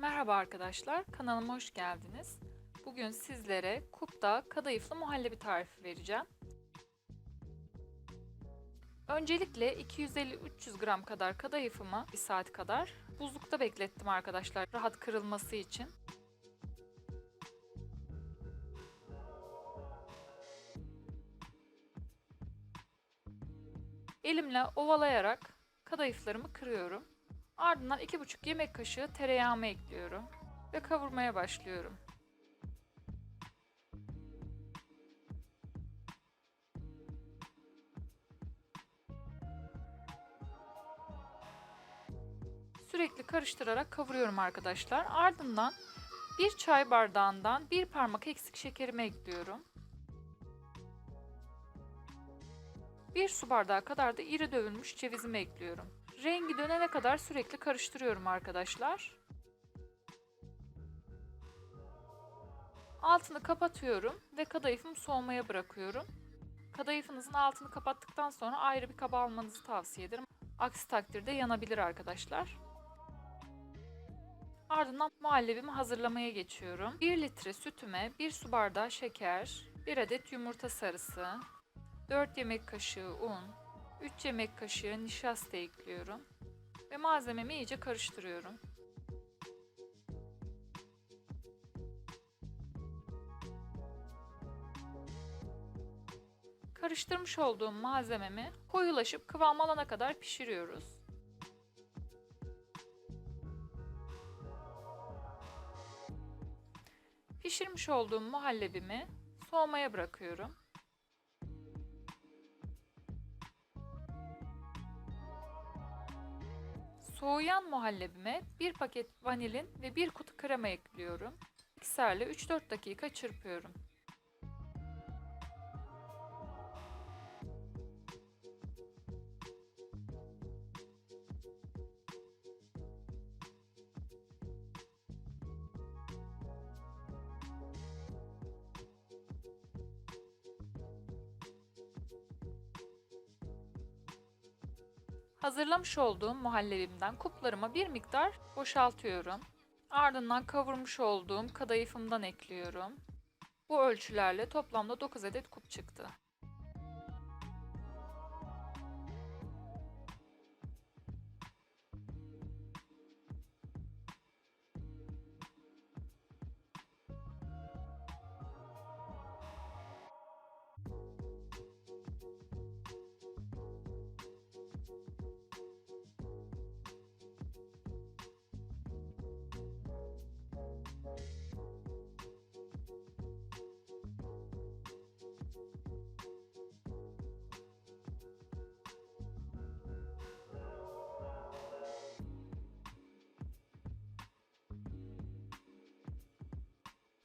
Merhaba arkadaşlar, kanalıma hoş geldiniz. Bugün sizlere kupta kadayıflı muhallebi tarifi vereceğim. Öncelikle 250-300 gram kadar kadayıfımı 1 saat kadar buzlukta beklettim arkadaşlar rahat kırılması için. Elimle ovalayarak kadayıflarımı kırıyorum. Ardından 2,5 yemek kaşığı tereyağımı ekliyorum ve kavurmaya başlıyorum. Sürekli karıştırarak kavuruyorum arkadaşlar. Ardından bir çay bardağından bir parmak eksik şekerimi ekliyorum. Bir su bardağı kadar da iri dövülmüş cevizimi ekliyorum. Rengi dönene kadar sürekli karıştırıyorum arkadaşlar. Altını kapatıyorum ve kadayıfımı soğumaya bırakıyorum. Kadayıfınızın altını kapattıktan sonra ayrı bir kaba almanızı tavsiye ederim. Aksi takdirde yanabilir arkadaşlar. Ardından muhallebimi hazırlamaya geçiyorum. 1 litre sütüme 1 su bardağı şeker, 1 adet yumurta sarısı, 4 yemek kaşığı un, 3 yemek kaşığı nişasta ekliyorum ve malzememi iyice karıştırıyorum. Karıştırmış olduğum malzememi koyulaşıp kıvam alana kadar pişiriyoruz. Pişirmiş olduğum muhallebimi soğumaya bırakıyorum. Soğuyan muhallebime bir paket vanilin ve bir kutu krema ekliyorum. Mikserle 3-4 dakika çırpıyorum. Hazırlamış olduğum muhallebimden kuplarıma bir miktar boşaltıyorum. Ardından kavurmuş olduğum kadayıfımdan ekliyorum. Bu ölçülerle toplamda 9 adet kup çıktı.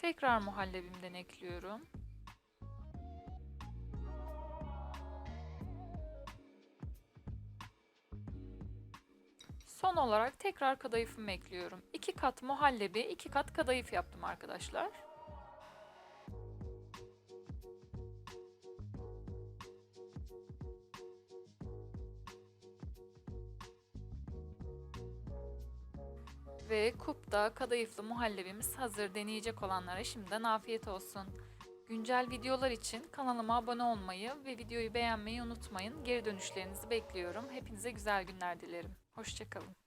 Tekrar muhallebimden ekliyorum. Son olarak tekrar kadayıfımı ekliyorum. 2 kat muhallebi, 2 kat kadayıf yaptım arkadaşlar. Ve kupta kadayıflı muhallebimiz hazır. Deneyecek olanlara şimdiden afiyet olsun. Güncel videolar için kanalıma abone olmayı ve videoyu beğenmeyi unutmayın. Geri dönüşlerinizi bekliyorum. Hepinize güzel günler dilerim. Hoşçakalın.